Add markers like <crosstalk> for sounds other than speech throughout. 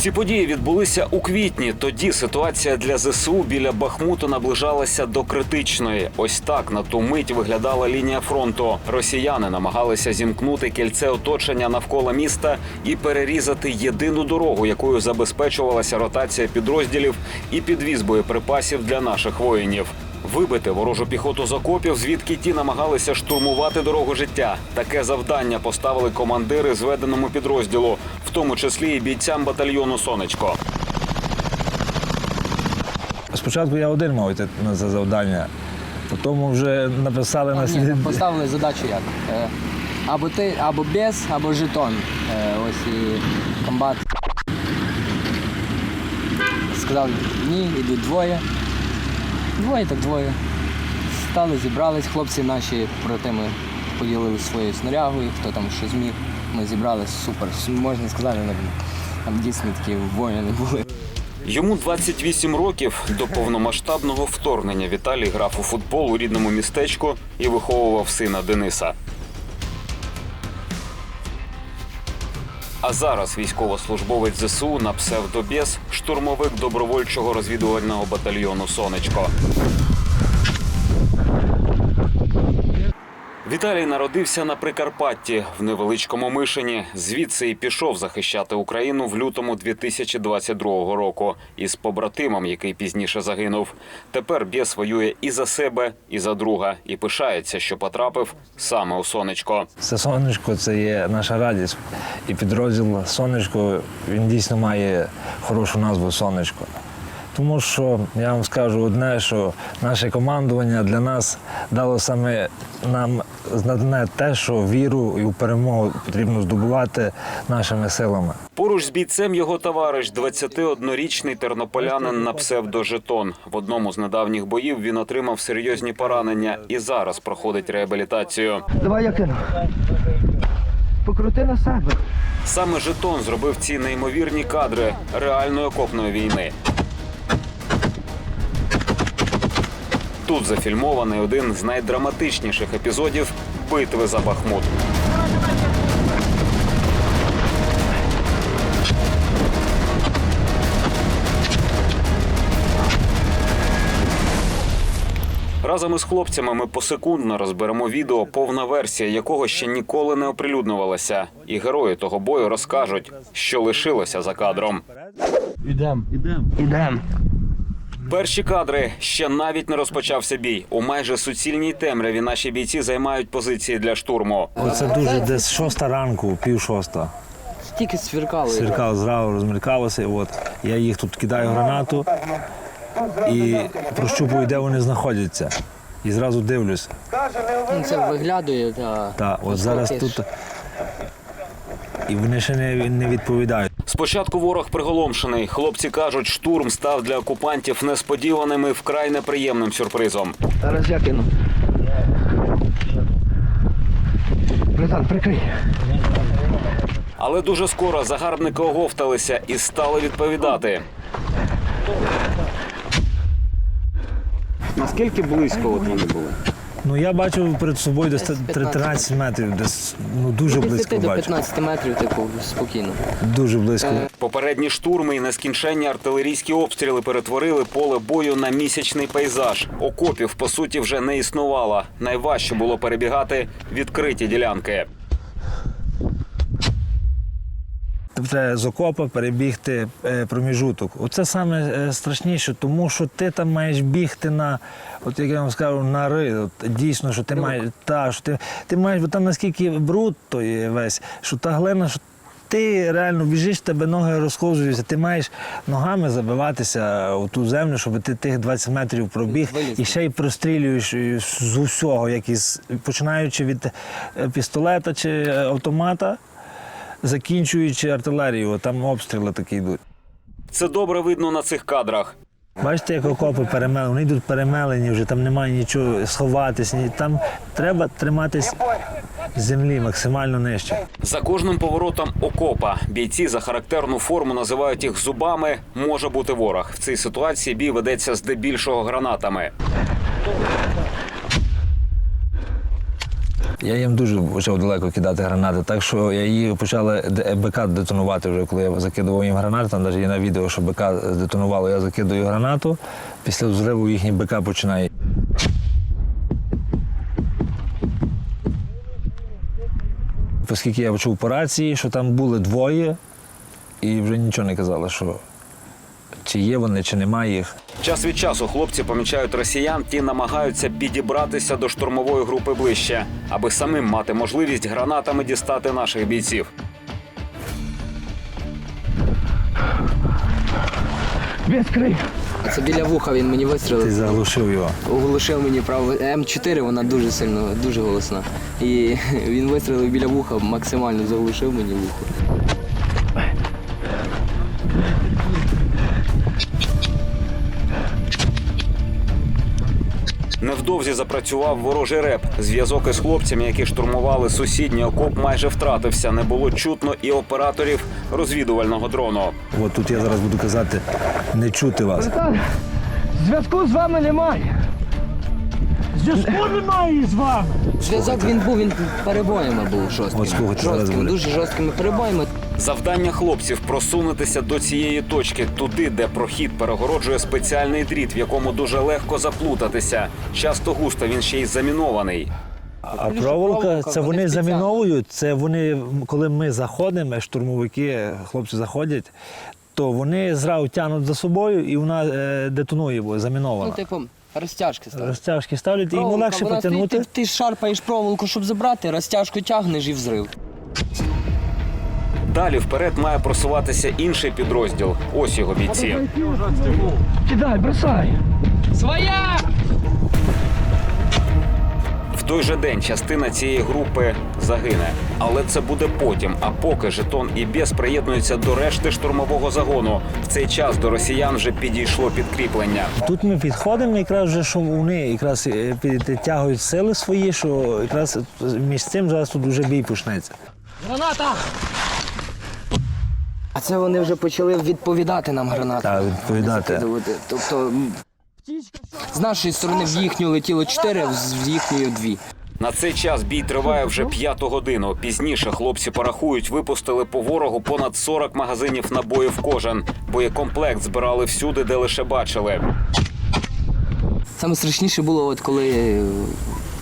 Ці події відбулися у квітні. Тоді ситуація для ЗСУ біля Бахмуту наближалася до критичної. Ось так на ту мить виглядала лінія фронту. Росіяни намагалися зімкнути кільце оточення навколо міста і перерізати єдину дорогу, якою забезпечувалася ротація підрозділів і підвіз боєприпасів для наших воїнів. Вибити ворожу піхоту з окопів, звідки ті намагалися штурмувати дорогу життя. Таке завдання поставили командири зведеному підрозділу, в тому числі і бійцям батальйону Сонечко. Спочатку я один мав йти на це завдання, потім вже написали на слід. поставили задачу як. Е, Або ти, або без, або жетон. Е, Ось і комбат. Сказав, ні, йдуть двоє. Двоє так двоє. Стали, зібрались, хлопці наші проти ми поділили своєю снарягою, хто там що зміг. Ми зібрались супер. Можна сказати, напевно, там дійсно такі воїни були. Йому 28 років до повномасштабного вторгнення. Віталій грав у футбол у рідному містечку і виховував сина Дениса. А зараз військовослужбовець ЗСУ на псевдобєс, штурмовик добровольчого розвідувального батальйону Сонечко. Віталій народився на Прикарпатті в невеличкому Мишині. Звідси і пішов захищати Україну в лютому 2022 року із побратимом, який пізніше загинув. Тепер бєс воює і за себе, і за друга, і пишається, що потрапив саме у сонечко. Це сонечко це є наша радість. І підрозділ Сонечко він дійсно має хорошу назву Сонечко. Тому що я вам скажу одне, що наше командування для нас дало саме нам знане те, що віру і в перемогу потрібно здобувати нашими силами. Поруч з бійцем його товариш, 21-річний тернополянин на псевдожетон. В одному з недавніх боїв він отримав серйозні поранення і зараз проходить реабілітацію. Давай я кину. Покрути на себе. Саме жетон зробив ці неймовірні кадри реальної окопної війни. Тут зафільмований один з найдраматичніших епізодів битви за Бахмут. Разом із хлопцями ми посекундно розберемо відео, повна версія якого ще ніколи не оприлюднювалася. І герої того бою розкажуть, що лишилося за кадром. Ідем. Перші кадри ще навіть не розпочався бій. У майже суцільній темряві наші бійці займають позиції для штурму. Оце дуже десь шоста ранку, пів шоста. Тільки свіркали. Сіркав зразу розмількалося. От я їх тут кидаю гранату і прощупую, де вони знаходяться. І зразу дивлюся. Ну, Це виглядує. Та... Так, от зараз тут. І вони ще не, не відповідають. Спочатку ворог приголомшений. Хлопці кажуть, штурм став для окупантів несподіваним і вкрай неприємним сюрпризом. Зараз я кину. Братан, прикрий. Але дуже скоро загарбники оговталися і стали відповідати. Наскільки близько от вони були? Ну я бачу перед собою десь Десь 13 метрів, десь ну дуже 10 близько до бачу. 15 метрів, типу, спокійно. Дуже близько. Попередні штурми і нескінченні артилерійські обстріли перетворили поле бою на місячний пейзаж. Окопів по суті вже не існувало. Найважче було перебігати відкриті ділянки. Тобто Треба з окопа перебігти е, проміжуток. Оце саме е, страшніше, тому що ти там маєш бігти на, от як я вам скажу, на ри. От, дійсно, що ти маєш, та, що ти, ти маєш, бо там наскільки бруд той весь, що та глина, що ти реально біжиш, тебе ноги розховзуються, ти маєш ногами забиватися у ту землю, щоб ти тих 20 метрів пробіг Вилізти. і ще й прострілюєш е, з усього, як із, починаючи від пістолета чи автомата закінчуючи артилерію, там обстріли такі йдуть. Це добре видно на цих кадрах. Бачите, як окопи перемели, вони йдуть перемелені, вже там немає нічого сховатись. Ні. Там треба триматись землі максимально нижче. За кожним поворотом окопа бійці за характерну форму називають їх зубами. Може бути ворог. В цій ситуації бій ведеться здебільшого гранатами. Я їм дуже почав далеко кидати гранати, так що я її почали БК детонувати вже, коли я закидував їм гранати. Там навіть є на відео, що БК детонувало, я закидую гранату. Після взриву їхній БК починає. Оскільки я почув по рації, що там були двоє, і вже нічого не казали, що чи є вони, чи немає їх. Час від часу хлопці помічають росіян, ті намагаються підібратися до штурмової групи ближче, аби самим мати можливість гранатами дістати наших бійців. Відкрий. Це біля вуха він мені Ти заглушив його. Оголошив мені право М4, вона дуже сильно, дуже голосна. І <laughs> він вистрілив біля вуха, максимально заглушив мені вухо. Невдовзі запрацював ворожий реп. Зв'язок із хлопцями, які штурмували сусідній окоп, майже втратився. Не було чутно і операторів розвідувального дрону. От тут я зараз буду казати, не чути вас. Зв'язку з вами немає. Зв'язку немає з вами. Зв'язок він був, він перебоями був жорсткими. Жорсткими, дуже жорсткими перебоями. Завдання хлопців просунутися до цієї точки, туди, де прохід перегороджує спеціальний дріт, в якому дуже легко заплутатися. Часто густо він ще й замінований. А проволока, це вони заміновують. Це вони, коли ми заходимо, штурмовики, хлопці заходять, то вони зразу тягнуть за собою і вона е, детонує, бо Ну, замінована. типу, розтяжки ставлять. Розтяжки ставлять, і йому Проволока, легше вона стоїть, потягнути. Ти, ти шарпаєш проволоку, щоб забрати, розтяжку тягнеш і взрив. Далі вперед має просуватися інший підрозділ. Ось його бійці. Кидай, бросай. Той же день частина цієї групи загине. Але це буде потім. А поки жетон і Бєс приєднуються до решти штурмового загону. В цей час до росіян вже підійшло підкріплення. Тут ми підходимо, якраз вже що вони якраз е, підтягують сили свої, що якраз між цим зараз тут вже бій почнеться. А це вони вже почали відповідати нам гранати. Так, відповідати. Тобто з нашої сторони в їхню летіло чотири, з їхньої дві. На цей час бій триває вже п'яту годину. Пізніше хлопці порахують, випустили по ворогу понад 40 магазинів набоїв кожен. Боєкомплект збирали всюди, де лише бачили. Саме страшніше було, от коли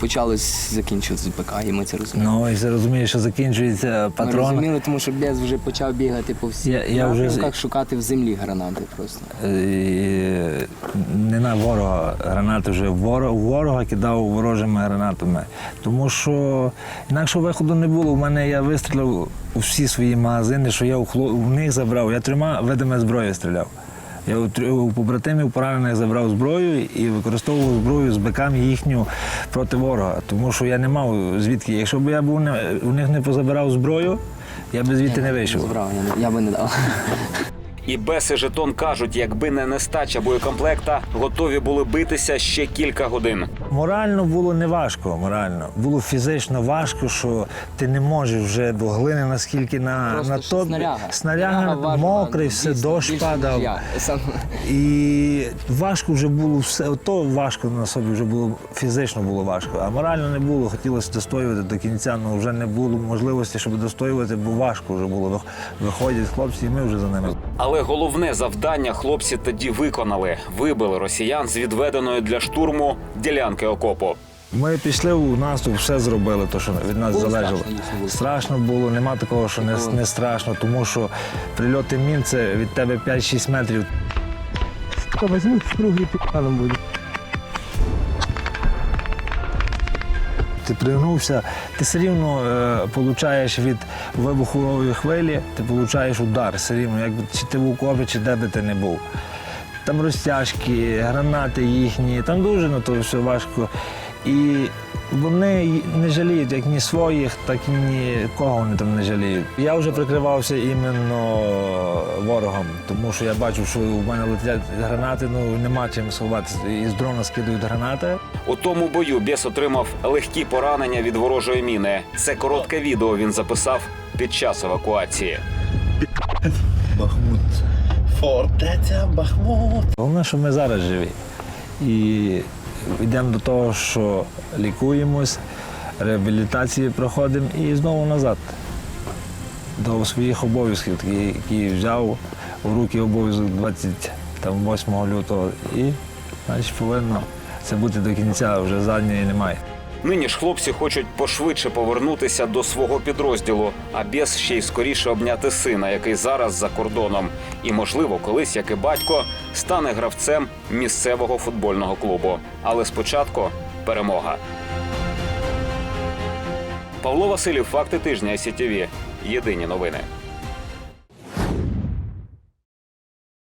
почалось закінчуватися ПК, і ми це розуміли. Ну і розумієш, що закінчується Ми патрон. розуміли, тому що Без вже почав бігати по всіх Я- я вже напрямках, шукати в землі гранати просто. Е, не на ворога гранати вже ворог, ворога кидав ворожими гранатами. Тому що інакшого виходу не було. У мене я вистрілив у всі свої магазини, що я у, хло... у них забрав. Я трьома видами зброї стріляв. Я у, побратимів поранених забрав зброю і використовував зброю з биками їхню проти ворога. Тому що я не мав звідки. Якщо б я був не, у них не позабирав зброю, я б звідти не вийшов. Збрав, я, не- я би не дав. І Бес і жетон кажуть, якби не нестача боєкомплекта, готові були битися ще кілька годин. Морально було не важко, морально. Було фізично важко, що ти не можеш вже, бо глини наскільки на, Просто на що то снаряга. снаряга важила, мокрий, ну, все, дощ більше, падав. Сам- І важко вже було все. То важко на собі вже було фізично було важко, а морально не було. Хотілося достоювати до кінця, але вже не було можливості, щоб достоювати, бо важко вже було. Виходять хлопці, і ми вже за ними. Але головне завдання хлопці тоді виконали: вибили росіян з відведеної для штурму ділянки окопу. Ми пішли у наступ, все зробили, то що від нас Було залежало. страшно, було. Страшно було, нема такого, що не, не страшно, тому що прильоти мін це від тебе 5-6 метрів. Возьми другий піканом буде. Ти пригнувся, ти все рівно е, від вибухової хвилі, ти получаєш удар все рівно, якби чи ти в окопі, чи де би ти не був. Там розтяжки, гранати їхні, там дуже на то все важко. І вони не жаліють як ні своїх, так і ні кого вони там не жаліють. Я вже прикривався іменно ворогом, тому що я бачив, що у мене летять гранати, ну нема чим сховатися. І з дрона скидують гранати. У тому бою Бєс отримав легкі поранення від ворожої міни. Це коротке відео він записав під час евакуації. Бахмут. Фортеця Бахмут. Головне, що ми зараз живі. І йдемо до того, що лікуємось, реабілітації проходимо і знову назад. До своїх обов'язків, які взяв у руки обов'язок 28 лютого. І значить, повинно це бути до кінця, вже задньої немає. Нині ж хлопці хочуть пошвидше повернутися до свого підрозділу, а бєс ще й скоріше обняти сина, який зараз за кордоном, і, можливо, колись, як і батько, стане гравцем місцевого футбольного клубу. Але спочатку перемога. Павло Василів, факти тижня СІТВ. Єдині новини.